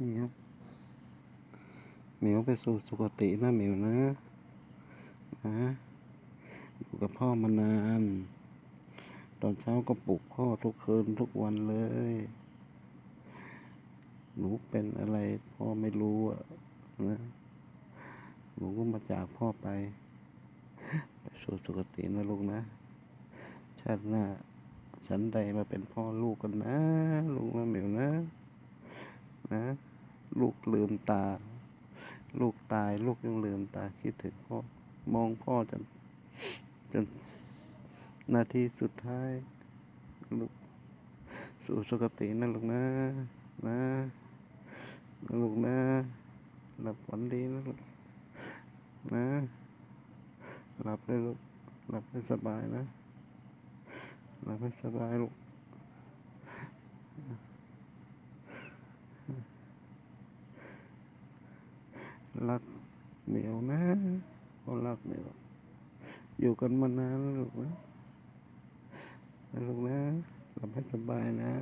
เหมียวเหมียวไปสู่สุคตินะเหมียวนะนะอยู่กับพ่อมานาน ตอนเช้าก็ปลุกพ่อทุกคืนทุกวันเลย หนูเป็นอะไรพ่อไม่รู้อะนะหนูก็มาจากพ่อไป ไปสู่สุคตินะลูกนะ ชาติหน้าฉันใดมาเป็นพ่อลูกกันนะ ลูกนะเหมียวนะ นะ ลูกลืมตา ลูกตาย ลูกยังลืมตาคิดถึงพ่อ มองพ่อจนจนนาทีสุดท้าย ลูก สู่สุคตินะลูกนะนะลูกนะหลับฝันดีนะลูกนะหลับเลยลูกหลับให้สบายนะหลับให้สบายลูก รักเหมียวนะก็รักเหมียวอยู่กันมานานแล้วลูกนะลูกนะหลับให้สบายนะ